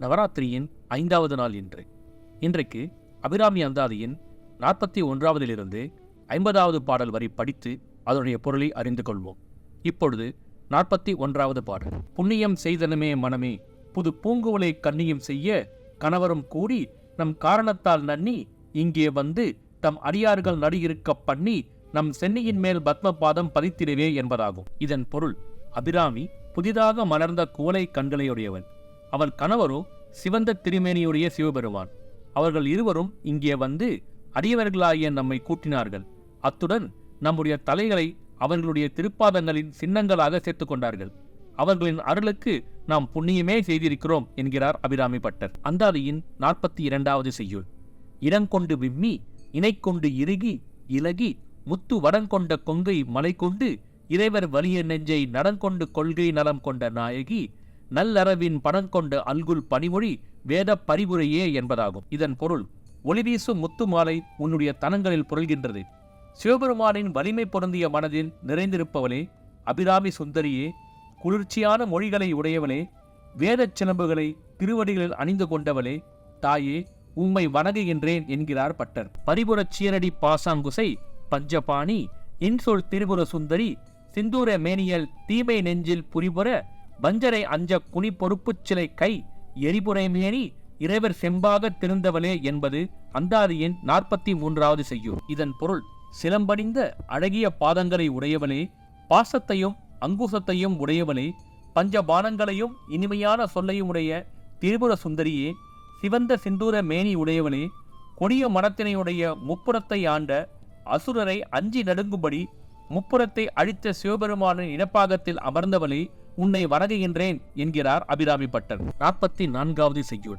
நவராத்திரியின் ஐந்தாவது நாள் இன்று. இன்றைக்கு அபிராமி அந்தாதியின் நாற்பத்தி ஒன்றாவதிலிருந்து ஐம்பதாவது பாடல் வரை படித்து அதனுடைய பொருளை அறிந்து கொள்வோம். இப்பொழுது நாற்பத்தி ஒன்றாவது பாடல். புண்ணியம் செய்தனமே மனமே புது பூங்குவலை கண்ணியும் செய்ய கணவரும் கூடி நம் காரணத்தால் நன்னி இங்கே வந்து தம் அடியார்கள் நடியிருக்க பண்ணி நம் சென்னையின் மேல் பத்மபாதம் பதித்திடவே என்பதாகும். இதன் பொருள் அபிராமி புதிதாக மலர்ந்த குவளை கண்களையுடையவன். அவள் கணவரோ சிவந்த திருமேனியுடைய சிவபெருமான். அவர்கள் இருவரும் இங்கே வந்து அடியவர்களாகிய நம்மை கூட்டினார்கள். அத்துடன் நம்முடைய தலைகளை அவர்களுடைய திருப்பாதங்களின் சின்னங்களாக சேர்த்து கொண்டார்கள் அவர்களின் அருளுக்கு நாம் புண்ணியமே செய்திருக்கிறோம் என்கிறார் அபிராமி பட்டர். அந்தாதியின் நாற்பத்தி இரண்டாவது செய்யுள் இடங்கொண்டு விம்மி இணைக்கொண்டு இறுகி இலகி முத்து வடங்கொண்ட கொங்கை மலை கொண்டு இறைவர் வலிய நெஞ்சை நடங்கொண்டு கொள்கை நலம் கொண்ட நாயகி நல்லறவின் பணங்கொண்ட அல்குல் பணிமொழி வேத பரிபுரையே என்பதாகும். இதன் பொருள் ஒளிவீசும் முத்து மாலை உன்னுடைய தனங்களில் புரள்கின்றது. சிவபெருமானின் வலிமை பொருந்திய மனதில் நிறைந்திருப்பவளே அபிராமி சுந்தரியே குளிர்ச்சியான மொழிகளை உடையவளே வேதச் சிலம்புகளை திருவடிகளில் அணிந்து கொண்டவளே தாயே உம்மை வணங்குகின்றேன் என்கிறார் பட்டர். பரிபுரச் சீரடி பாசாங்குசை பஞ்சபாணி இன்சொல் திரிபுர சுந்தரி சிந்தூர மேனியல் தீமை நெஞ்சில் புரிபுற வஞ்சரை அஞ்ச குனி பொறுப்புச் சிலை கை எரிபுரைமேறி இறைவர் செம்பாக திருந்தவளே என்பது அந்தாதியின் நாற்பத்தி மூன்றாவது செய்யும் இதன் பொருள் சிலம்படிந்த அழகிய பாதங்களை உடையவனே பாசத்தையும் அங்குசத்தையும் உடையவனே பஞ்சபானங்களையும் இனிமையான சொல்லையும் உடைய திரிபுர சுந்தரியே சிவந்த சிந்தூர மேனி உடையவனே கொடிய மனத்தினையுடைய முப்புறத்தை ஆண்ட அசுரரை அஞ்சி நடுங்கும்படி முப்புறத்தை அழித்த சிவபெருமானின் இனப்பாகத்தில் அமர்ந்தவளே உன்னை வணங்குகின்றேன் என்கிறார் அபிராமி பட்டர். நாற்பத்தி நான்காவது செய்யுள்.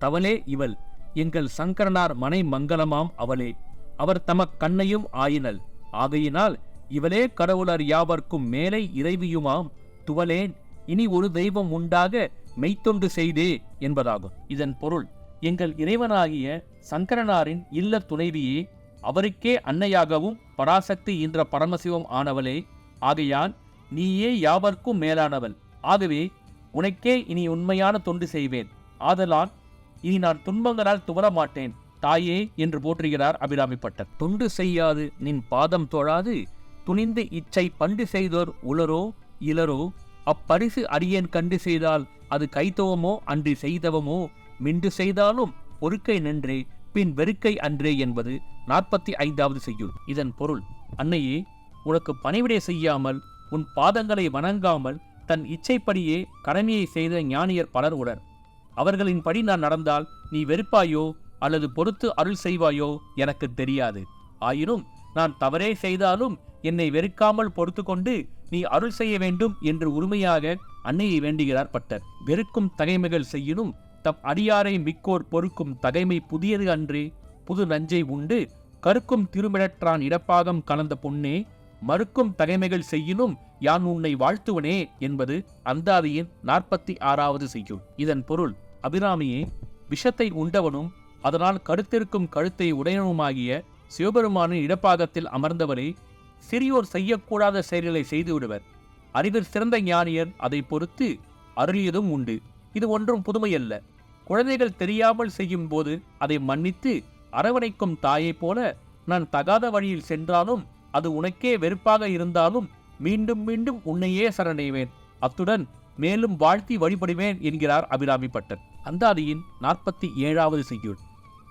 தவளே இவள் எங்கள் சங்கரனார் மனை மங்களமாம் அவளே. அவர் தமக் கண்ணையும் ஆயினள். ஆகையினால் இவளே கடவுளர் யாவர்க்கும் மேலே இறைவியுமாம். துவலேன் இனி ஒரு தெய்வம் உண்டாக மெய்த்தொண்டு செய்தே என்பதாகும். இதன் பொருள் எங்கள் இறைவனாகிய சங்கரனாரின் இல்ல துணைவியே அவருக்கே அன்னையாகவும் பராசக்தி என்ற பரமசிவம் ஆனவளே. ஆகையான் நீயே யாவர்க்கும் மேலானவள் ஆகவே உனக்கே இனி உண்மையான தொண்டு செய்வேன். ஆதலால் இனி நான் துன்பங்களால் துவர மாட்டேன் தாயே என்று போற்றுகிறார் அபிராமி பட்டர். தொண்டு செய்யாது நின் பாதம் தொழாது. துணிந்து இச்சை பண்டு செய்தோர் உளரோ இளரோ? அப்பரிசு அடியேன் கண்டு செய்தால் அது கைத்தவமோ அன்றி செய்தவமோ? மிண்டு செய்தாலும் பொறுக்கை நின்றே பின் வெறுக்கை அன்றே என்பது நாற்பத்தி ஐந்தாவது செய்யுள். இதன் பொருள் அன்னையே உனக்கு பணிவிடை செய்யாமல் உன் பாதங்களை வணங்காமல் தன் இச்சைப்படியே கடமையை செய்த ஞானியர் பலர் உடன் அவர்களின்படி நான் நடந்தால் நீ வெறுப்பாயோ அல்லது பொறுத்து அருள் செய்வாயோ எனக்கு தெரியாது. ஆயினும் நான் தவறே செய்தாலும் என்னை வெறுக்காமல் பொறுத்து கொண்டு நீ அருள் செய்ய வேண்டும் என்று உரிமையாக அன்னையை வேண்டுகிறார் பட்டர். வெறுக்கும் தகைமைகள் செய்யினும் தம் அடியாரை மிக்கோர் பொறுக்கும் தகைமை புதியது அன்றே புது நஞ்சை உண்டு. கருக்கும் திருமிழற்றான் இடப்பாகம் கலந்த பொன்னே மறுக்கும் தகைமைகள் செய்யினும் யான் உன்னை வாழ்த்துவனே என்பது அந்தாதியின் நாற்பத்தி ஆறாவது செய்யுள். இதன் பொருள் அபிராமியே விஷத்தை உண்டவனும் அதனால் கருத்திருக்கும் கழுத்தை உடையனுமாகிய சிவபெருமானின் இடப்பாகத்தில் அமர்ந்தவரே சிறியோர் செய்யக்கூடாத செயல்களை செய்து விடுவர் அறிவில் சிறந்த ஞானியர் அதை பொறுத்து அருளியதும் உண்டு. இது ஒன்றும் புதுமையல்ல. குழந்தைகள் தெரியாமல் செய்யும் போது அதை மன்னித்து அரவணைக்கும் தாயைப் போல நான் தகாத வழியில் சென்றாலும் அது உனக்கே வெறுப்பாக இருந்தாலும் மீண்டும் மீண்டும் உன்னையே சரணடைவேன். அத்துடன் மேலும் வாழ்த்தி வழிபடுவேன் என்கிறார் அபிராமி பட்டர். அந்தாதியின் நாற்பத்தி ஏழாவது செய்யுள்.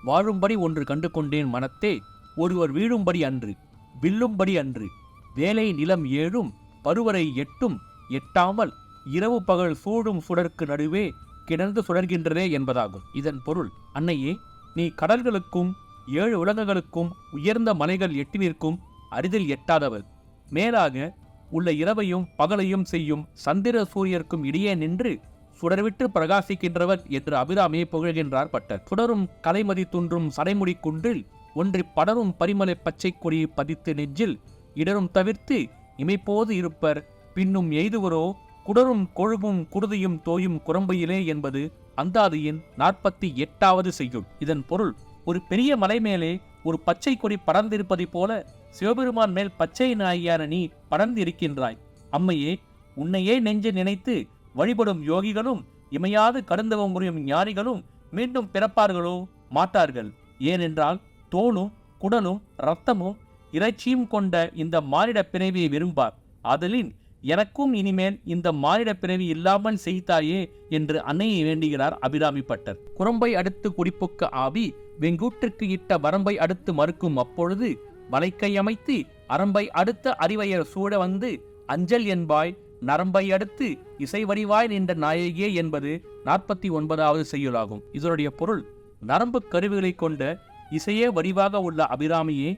வாழும்படி ஒன்று கண்டு கொண்டேன் மனத்தே ஒருவர் வீழும்படி அன்று வில்லும்படி அன்று வேலை நிலம் ஏழும் பருவரை எட்டும் எட்டாமல் இரவு பகல் சூடும் சுடர்க்கு நடுவே கிடந்து சுழல்கின்றதே என்பதாகும். இதன் பொருள் அன்னையே நீ கடல்களுக்கும் ஏழு உலகங்களுக்கும் உயர்ந்த மலைகள் எட்டி நிற்கும் அரிதில் எட்டாதவர். மேலாக உள்ள இரவையும் பகலையும் செய்யும் சந்திர சூரியர்க்கும் இடையே நின்று சுடர்விட்டு பிரகாசிக்கின்றவர் என்று அபிராமியை புகழ்கின்றார் பட்டர். சுடரும் கலைமதி துன்றும் சடைமுடி குன்றில் ஒன்றி படரும் பரிமலை பச்சை கொடி பதித்து நெஞ்சில் இடரும் தவிர்த்து இமைப்போது இருப்பர். பின்னும் எய்துவரோ குடரும் கொழுவும் குருதியும் தோயும் குரம்பையிலே என்பது அந்தாதியின் நாற்பத்தி எட்டாவது செய்யும் இதன் பொருள் ஒரு பெரிய மலை மேலே ஒரு பச்சை கொடி படர்ந்திருப்பதைப் போல சிவபெருமான் மேல் பச்சை நாயியான நீ படர்ந்திருக்கின்றாய். அம்மையே உன்னையே நெஞ்சு நினைத்து வழிபடும் யோகிகளும் இமையாது கடந்தவம் முறையும் ஞானிகளும் மீண்டும் பிறப்பார்களோ? மாட்டார்கள். ஏனென்றால் தோலும் குடலும் இரத்தமும் இறைச்சியும் கொண்ட இந்த மானிட பிறவியை விரும்பார். ஆதலின் எனக்கும் இனிமேல் இந்த மானிட பிறவி இல்லாமல் செய்தாயே என்று அன்னையை வேண்டுகிறார் அபிராமி பட்டர் குரம்பை அடுத்து குடிப்புக்க ஆவி வெங்கூற்றுக்கு இட்ட வரம்பை அடுத்து மறுக்கும் அப்பொழுது வலைக்கை அமைத்து அரம்பை அடுத்த அறிவையர் சூழ வந்து அஞ்சல் என்பாய் நரம்பை அடுத்து இசை வடிவாய் நின்ற நாயகியே என்பது நாற்பத்தி ஒன்பதாவது செய்யுளாகும். இதனுடைய பொருள் நரம்பு கருவிகளை கொண்ட இசையே வடிவாக உள்ள அபிராமியே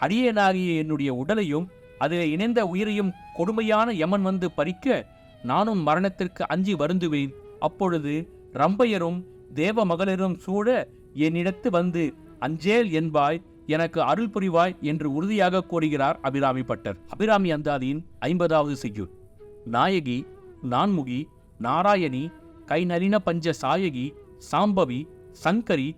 அடியேனாகிய என்னுடைய உடலையும் அதில் இணைந்த உயிரையும் கொடுமையான யமன் வந்து பறிக்க நானும் மரணத்திற்கு அஞ்சி வருந்துவேன். அப்பொழுது ரம்பையரும் தேவ மகளிரும் சூழ என்னிடத்து வந்து அஞ்சேல் என்பாய் எனக்கு அருள் புரிவாய் என்று உறுதியாக கூறுகிறார் அபிராமி பட்டர். அபிராமி அந்தாதியின் ஐம்பதாவது செய்யுள். நாயகி நான்முகி நாராயணி கைநலின பஞ்ச சாயகி சாம்பவி சங்கரி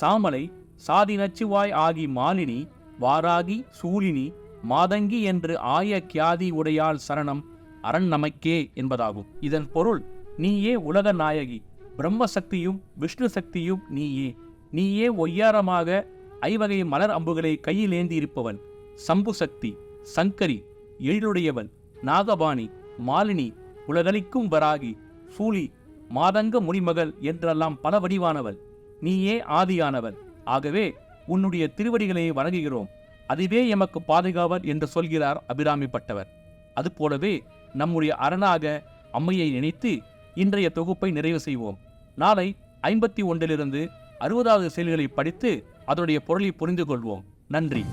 சாமலை சாதி நச்சுவாய் ஆகி மாலினி வாராகி சூலினி மாதங்கி என்று ஆய கியாதி உடையாள் சரணம் அரண் நமக்கே என்பதாகும். இதன் பொருள் நீயே உலக நாயகி பிரம்ம சக்தியும் விஷ்ணு சக்தியும் நீயே. நீயே ஒய்யாரமாக ஐவகை மலர் அம்புகளை கையில் ஏந்தி இருப்பவன் சம்பு சக்தி சங்கரி எழிலுடையவன் நாகபாணி மாலினி உலகளிக்கும் வராகி சூலி மாதங்க முனிமகள் என்றெல்லாம் பல வடிவானவள். நீயே ஆதியானவள். ஆகவே உன்னுடைய திருவடிகளை வணங்குகிறோம். அதுவே எமக்கு பாதுகாவல் என்று சொல்கிறார் அபிராமி பட்டவர் அதுபோலவே நம்முடைய அரணாக அம்மையை நினைத்து இன்றைய தொகுப்பை நிறைவு செய்வோம். நாளை ஐம்பத்தி ஒன்றிலிருந்து அறுபதாவது செயல்களை படித்து அதனுடைய பொருளை புரிந்து கொள்வோம் நன்றி.